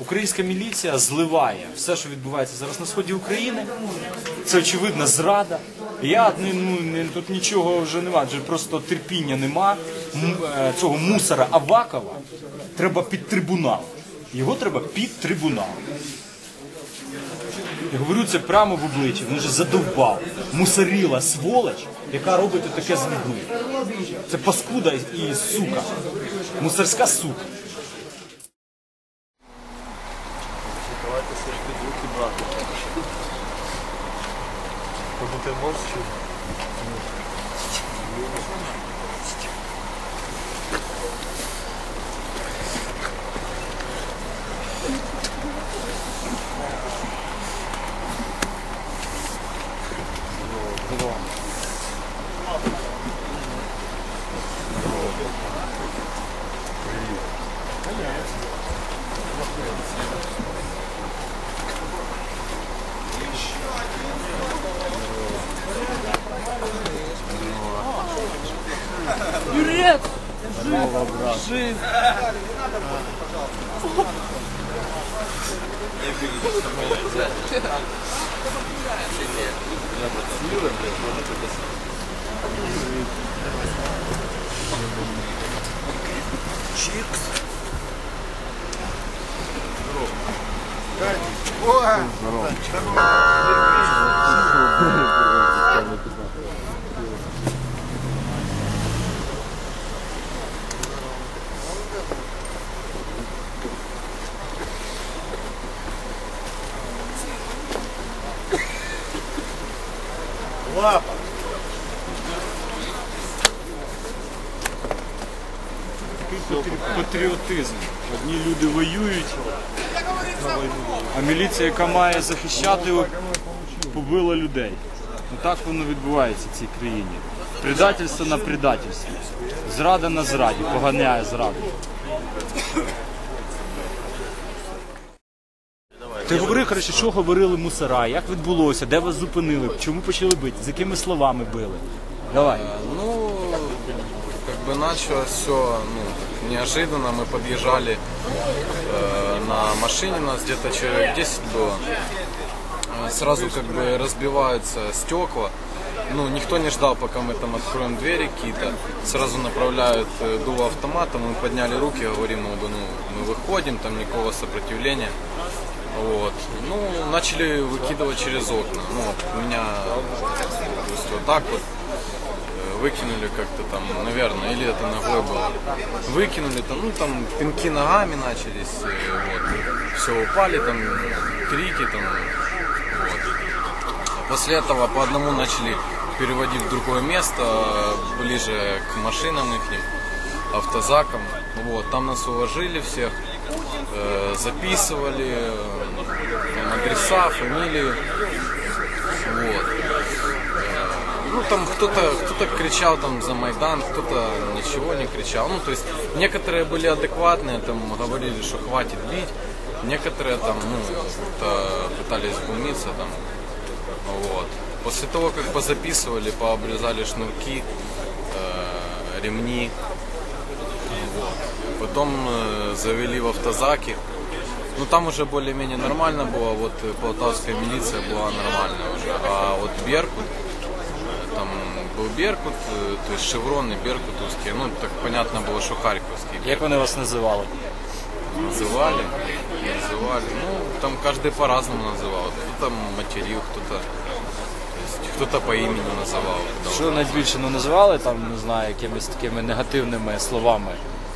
Українська міліція зливає все, що відбувається зараз на сході України. Це очевидна зрада. Я ну, тут нічого вже нема, просто терпіння нема. Е, Цього мусора Авакова треба під трибунал. Його треба під трибунал. Я говорю це прямо в обличчя. Він вже задовбав. Мусоріла сволоч, яка робить таке з людьми. Це паскуда і сука. Мусорська сука. Ти можеш чи? Юрец! Жив! Жив! Чикс! Здорово! Здорово! Здорово! Мовчу. Патріотизм. Одні люди воюють, а міліція, яка має захищати, побила людей. Ну так воно відбувається в цій країні. Предательство на предательстві. Зрада на зраді, поганяє зраду. Ти говори, коротше, що говорили мусора, як відбулося, де вас зупинили, чому почали бити, з якими словами били. Давай. Ну, как бы началось все ну, так неожиданно. Мы подъезжали э, на машине, нас где-то человек 10 было. Э, Сразу как бы разбиваются стекла. Ну, никто не ждал, пока мы там откроем двери какие-то. Сразу направляют э, дуло автомата, мы подняли руки, говорим, ну, ну, мы выходим, там никакого сопротивления. Вот. Ну, начали выкидывать через окна. Ну, меня то есть вот так вот э, выкинули как-то там, наверное, или это ногой было. Выкинули там, ну там пинки ногами начались, э, вот. Все упали там, крики там. После этого по одному начали переводить в другое место, э, ближе к машинам их, автозакам. Вот, там нас уложили всех, э, записывали э, адреса, фамилии. Вот. Ну там кто-то кто кричал там за Майдан, кто-то ничего не кричал. Ну то есть некоторые были адекватные, там говорили, что хватит бить. Некоторые там, ну, пытались глумиться там. Вот. После того, как позаписывали, пообрезали шнурки, э, ремни, вот. Потом э, завели в автозаки. Ну там уже более-менее нормально было, вот э, полтавская милиция была нормальная уже. А вот Беркут, э, там был Беркут, э, то есть шевроны беркутовские, ну так понятно было, что харьковские. Як вони вас називали? Называли, называли. Ну, там каждый по-разному называл. Кто-то материл, кто-то то есть кто-то по имени называл. Що найбільше ну, називали там, не знаю, якимись такими негативними словами,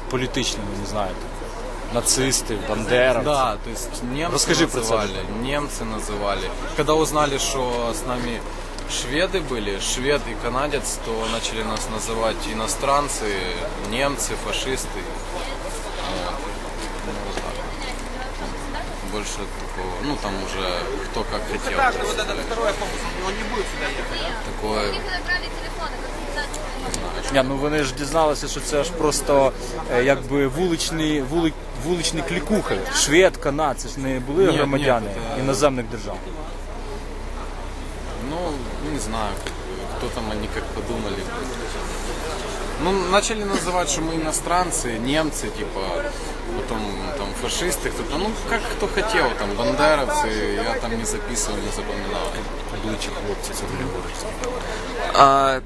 політичними, не знаю, там, нацисти, бандера. Да, то есть немцы Расскажи про это. называли, немцы называли. Когда узнали, что с нами шведы были, швед и канадец, то начали нас называть иностранцы, немцы, фашисты. Больше такого, ну там уже кто как хотел. Вот этот второй автобус, он не будет сюда ехать, да? Такое. Ні, ну вони ж дізналися, що це ж просто е, якби вуличний, вули, вуличний клікухи. Швед, канад, це ж не були Ні, громадяни ні, це- іноземних держав. Ну, не знаю, что там они как подумали. Ну, начали называть, что мы иностранцы, немцы, типа, потом там фашисты, кто-то, ну, как кто хотел, там, бандеровцы, я там не записывал, не запоминал. Обличчя хлопці, це Григорівський. А,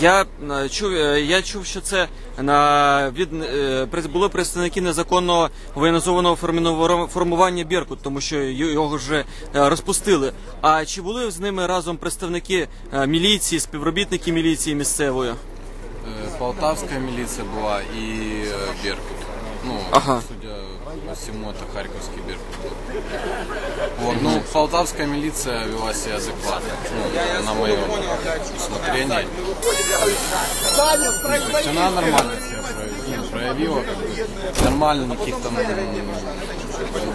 я е, чув, е, я чув, що це на від е, при- були представники незаконного воєнізованого форміно- формування Беркут, тому що й- його вже е, розпустили. А чи були з ними разом представники е, міліції, співробітники міліції місцевої? Э, Полтавская милиция была и э, Беркут. Ну, Ага. судя по всему, это Харьковский Беркут был. Вот, ну, полтавская милиция вела себя адекватно, ну, на моем усмотрении. То есть она нормально себя проявила, ну, проявила как бы, нормально, никаких там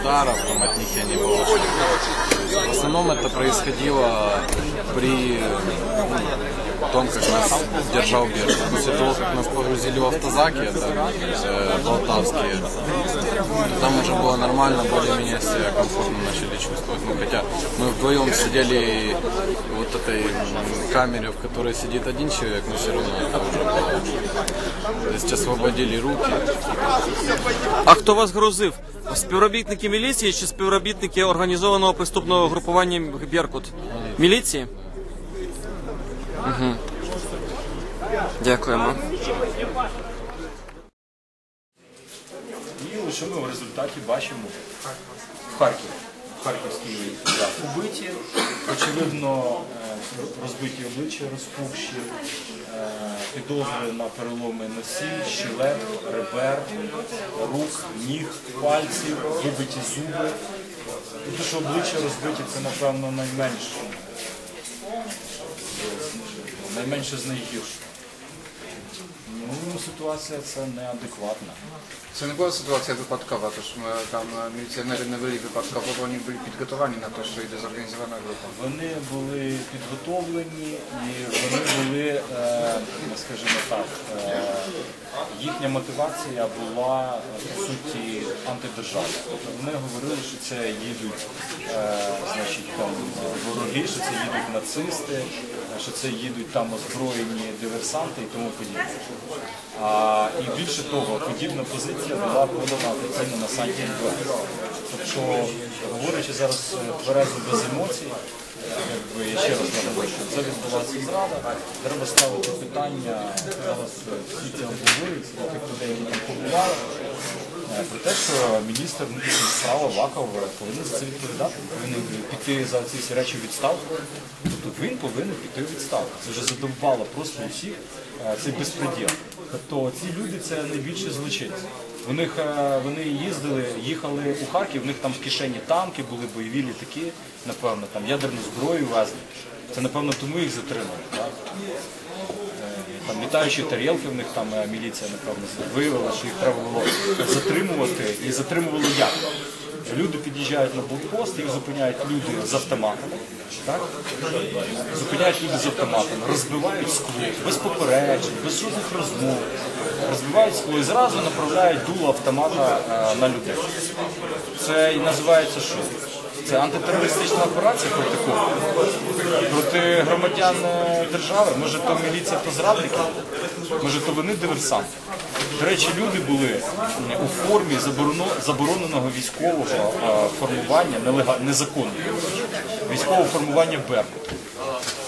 ударов там от них я не есть В основном это происходило при ну, том, как нас держал Беркут. После того, как нас погрузили в автозаки, это э, полтавские, там уже было нормально, более-менее себя комфортно начали чувствовать. Ну, хотя мы вдвоем сидели вот этой м, камере, в которой сидит один человек, но все равно это уже было лучше. То есть освободили руки. А хто вас грузив? Співробітники міліції чи співробітники організованого преступного групування Беркут? Міліції? Угу. Дякуємо. І лише ми в результаті бачимо Харків. Харківський да, побиті, очевидно, е, розбиті обличчя, розпухші, е, підозри на переломи носій, щелеп, ребер, рук, ніг, пальців, вибиті зуби. Те, що обличчя розбиті, це, напевно, найменше. Найменше з найгірших. Ну, ситуація це неадекватна. Це не була ситуація випадкова, тож ми там е, міліціонери не вели випадково, бо вони були підготовані на те, що йде зорганізована група. Вони були підготовлені і вони були, е, скажімо так, е, їхня мотивація була по суті антидержавна. Тобто вони говорили, що це їдуть е, значить, там, вороги, що це їдуть нацисти, що це їдуть там озброєні диверсанти і тому подібне. А, і більше того, подібна позиція була подана офіційно на сайті НВ. Тобто, говорячи зараз е, тверезо без емоцій, якби я ще раз наголошую, це відбулася зрада. Треба ставити питання зараз е, всі ці обговорюються, тих людей, які там побували, е, про те, що міністр внутрішніх справ Аваков е, повинен за це відповідати, повинен піти за ці всі речі відставку. Тобто він повинен піти в відставку. Це вже задовбало просто усіх е, цей безпреділ. Тобто ці люди це найбільші злочинці. У них е, вони їздили, їхали у Харків, у них там в кишені танки, були бойові літаки, напевно, там ядерну зброю везли. Це напевно тому їх затримали. Е, Там літаючі тарілки в них там е, міліція, напевно, виявила, що їх треба було затримувати. І затримували як? Люди під'їжджають на блокпост, їх зупиняють люди з автоматами. Так? Зупиняють люди з автоматами, розбивають скло, без попереджень, без жодних розмов. Розбивають скло і зразу направляють дуло автомата е, на людей. Це і називається що? Це антитерористична операція проти кого? Проти громадян е, держави? Може то міліція, то зрадники? Може то вони диверсанти? До речі, люди були у формі забороненого військового е, формування, незаконного військового формування Беркут.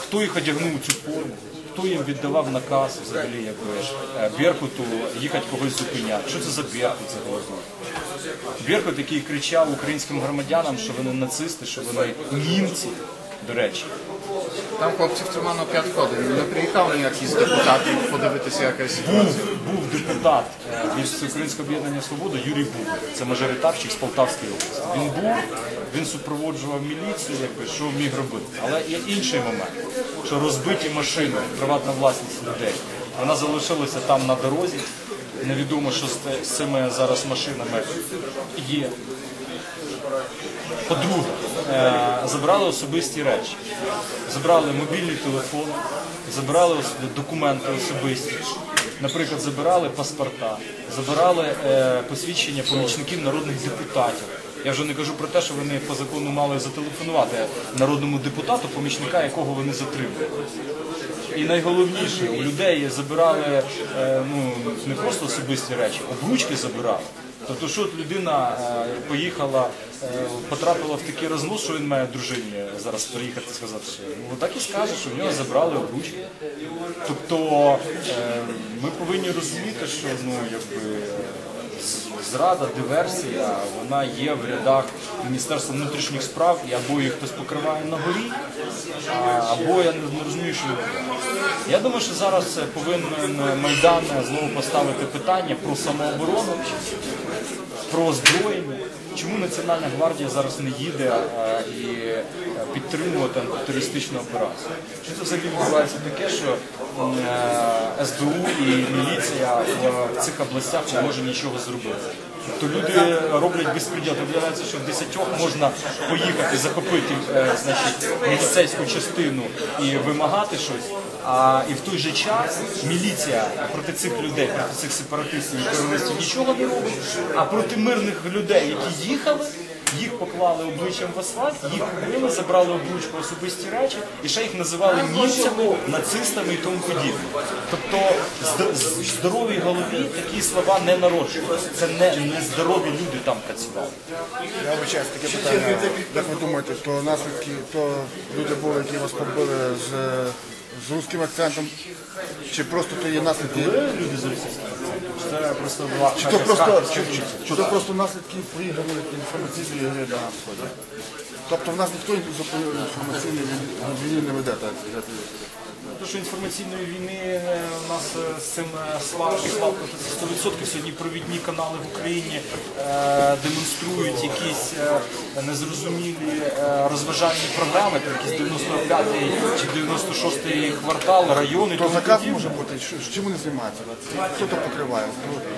Хто їх одягнув у цю форму? Хто їм віддавав наказ взагалі, якби е, Беркуту їхати когось зупиняти? Що це за Беркут взагалі? Беркут, який кричав українським громадянам, що вони нацисти, що вони німці, до речі. Там хлопців тримано п'ять ходин. Не приїхав ніякий з депутатів подивитися, яка Був, ситуація. був депутат е, від Всеукраїнського об'єднання Свобода Юрій Бубер. Це мажоритарщик з Полтавської області. Він був, він супроводжував міліцію, якби що міг робити. Але є інший момент, що розбиті машини, приватна власність людей, вона залишилася там на дорозі. Невідомо, що з цими зараз машинами є. По-друге, е, забрали особисті речі. Забрали мобільний телефон, забрали документи особисті. Наприклад, забирали паспорта, забирали е, посвідчення помічників народних депутатів. Я вже не кажу про те, що вони по закону мали зателефонувати народному депутату, помічника якого вони затримали. І найголовніше, у людей забирали е, ну, не просто особисті речі, обручки забирали. Тобто, що от людина е, поїхала, е, потрапила в такий розлуз, що він має дружині зараз приїхати сказати, що ну так і скаже, що в нього забрали обручки. Тобто ми повинні розуміти, що ну якби зрада, диверсія, вона є в рядах Міністерства внутрішніх справ, і або їх хтось покриває на горі, або я не, розумію, що. Я думаю, що зараз повинен Майдан знову поставити питання про самооборону, про озброєння. Чому Національна гвардія зараз не їде і підтримувати антитерористичну операцію? Що це взагалі відбувається таке, що е, СБУ і міліція в, цих областях не може нічого зробити? Тобто люди роблять безпреділ. Виявляється, що в десятьох можна поїхати, захопити е, значить, міліцейську частину і вимагати щось. А і в той же час міліція проти цих людей, проти цих сепаратистів і терористів нічого не робить. А проти мирних людей, які їхали, їх поклали обличчям в асфальт, їх убили, забрали обручку особисті речі, і ще їх називали німцями, нацистами і тому подібне. Тобто в здоровій голові такі слова не народжуються. Це не, не здорові люди там працювали. Я вибачаюсь, таке питання. Як ви думаєте, то наслідки, то люди були, які вас побили з, з русським акцентом, чи просто то є наслідки? Люди з російським Це просто була Чи то просто, чи, то просто наслідки проіграної інформаційної гри на? Тобто в нас ніхто інформаційної війни не веде, так? Тому що інформаційної війни е, у нас е, з цим е, слабко, слабко 100%. Сьогодні провідні канали в Україні демонструють якісь незрозумілі розважальні програми, там якийсь 95-й чи 96-й квартал, райони. То заказ може бути, чим вони займаються? Хто то покриває?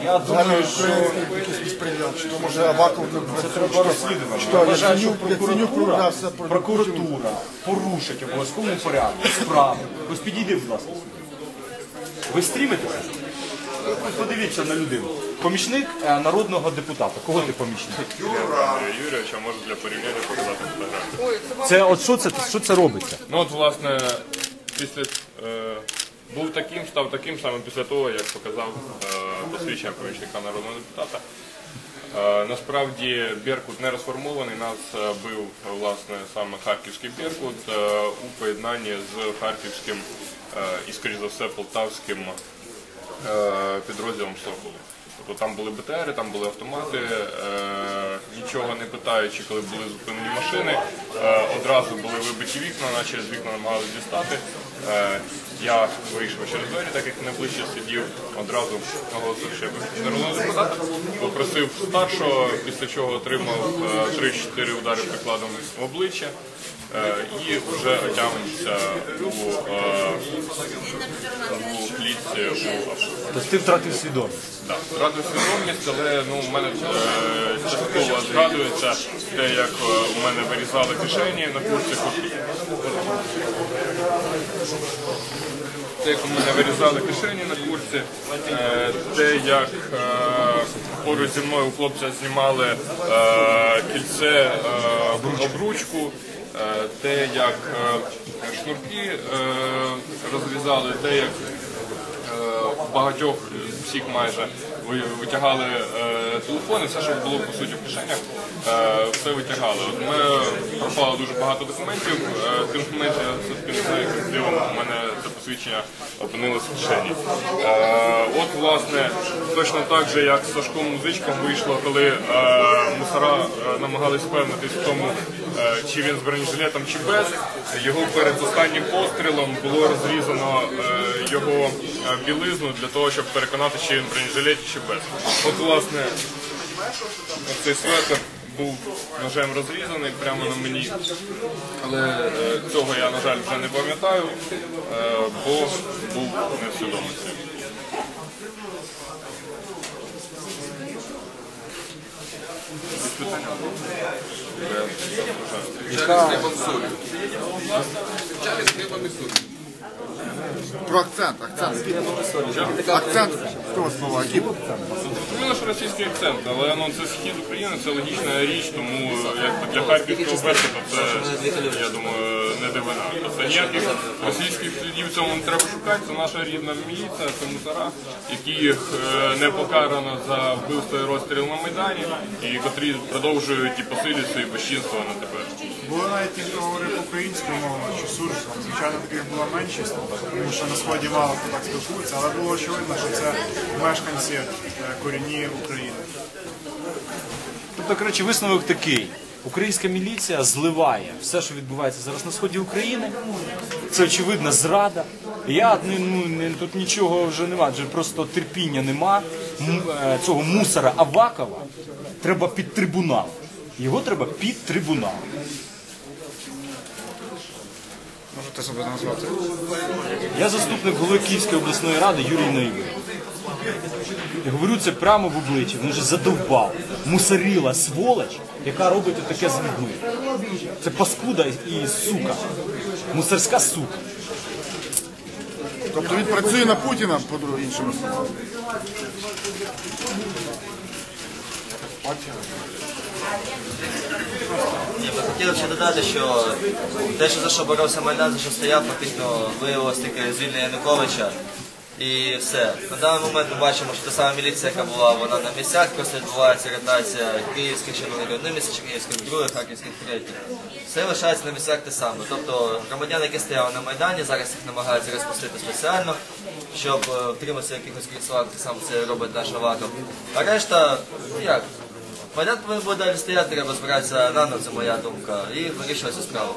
Я думаю, що якийсь безпреділ, чи то може Аваков це треба розслідувати. Я вважаю, що прокуратура, прокуратура порушить обов'язковому порядку справу. Підійди, будь ласка. Ви стрімите? Ось Подивіться на людину. Помічник е, народного депутата. Кого ти помічник? Юрійовича може для порівняння показати фотографію. Це от що це що це робиться? Ну от власне після е, був таким, став таким саме після того, як показав е, посвідчення помічника народного депутата. Е, насправді Беркут не розформований. Нас е, бив власне саме харківський Беркут е, у поєднанні з харківським е, і, скоріш за все, полтавським е, підрозділом Соколу. Тобто там були БТРи, там були автомати, е, нічого не питаючи, коли були зупинені машини, е, одразу були вибиті вікна, на через вікна намагалися дістати. Е, я вийшов через двері, так як найближче сидів, одразу виходжу народного депутата, попросив старшого, після чого отримав е, 3-4 удари прикладом в обличчя. Е, І вже отямився у, е, у клітці у. Тобто ти втратив свідомість. Так, згадую свідомість, але ну, у мене е, частково згадується те, як е, у мене вирізали кишені на курці. Те, як у мене вирізали кишені на курці, е, те, як е, поруч зі мною у хлопця знімали е, кільце, е, обручку, те, як е, шнурки розв'язали, розрізали, те, як е, багатьох всіх майже ви- витягали е, телефони, все, що було по суті в кишенях, е, все витягали. От Ми пропало дуже багато документів, е, тим не все-таки не знаю, яким дивом у мене це посвідчення опинилось в кишені. Е, от, власне, точно так же, як з Сашком Музичком вийшло, коли е, мусора е, намагались впевнитись в тому, е, чи він з бронежилетом, чи без. Його перед останнім пострілом було розрізано е, його е, білизну для того, щоб переконати, чи він в бронежилеті, чи без. От, власне, цей светр був ножем розрізаний прямо на мені. Але е, цього я, на жаль, вже не пам'ятаю, е, бо був несвідомий. цим. Яка, Про акцент, акцент. Акцент, вас слова, який? Зрозуміло, що російський акцент, але ну, це схід України, це логічна річ, тому якби для харківського версу це, я думаю, не дивина. Тобто ніяких російських слідів цьому не треба шукати, це наша рідна міліція, це мусора, яких е, не покарано за вбивство і розстріл на Майдані, і котрі продовжують і посилюють свої безчинства на тепер. Навіть ті, хто говорив українською мовою чи суржиком. Звичайно, таких була меншість, тому що на сході мало хто так спілкується, але було очевидно, що це мешканці е, корінні України. Тобто, коротше, висновок такий. Українська міліція зливає все, що відбувається зараз на сході України. Це очевидна зрада. Я ну, ну, тут нічого вже нема, вже просто терпіння нема. Е, Цього мусора Авакова треба під трибунал. Його треба під трибунал. Можете себе назвати? Я заступник голови Київської обласної ради Юрій Наївий. Я говорю це прямо в обличчя. Він вже задовбав. Мусорила сволоч, яка робить таке з людьми. Це паскуда і сука. Мусорська сука. Тобто він працює на Путіна, по іншими словами. Ні, ми хотіли ще додати, що те, що за що боровся Майдан, за що стояв, фактично виявилось таке звільнення Януковича. І все. На даний момент ми бачимо, що та сама міліція, яка була, вона на місцях, просто відбувається ротація київських чиновників, одним місці чернігівських, других, харківських, третіх. Все лишається на місцях те саме. Тобто громадяни, які стояли на Майдані, зараз їх намагаються розпустити спеціально, щоб е, втриматися якихось так само це робить наш Аваков. А решта, ну як, Повинен буде далі стояти, треба збиратися рано, це моя думка, і вирішувати справа.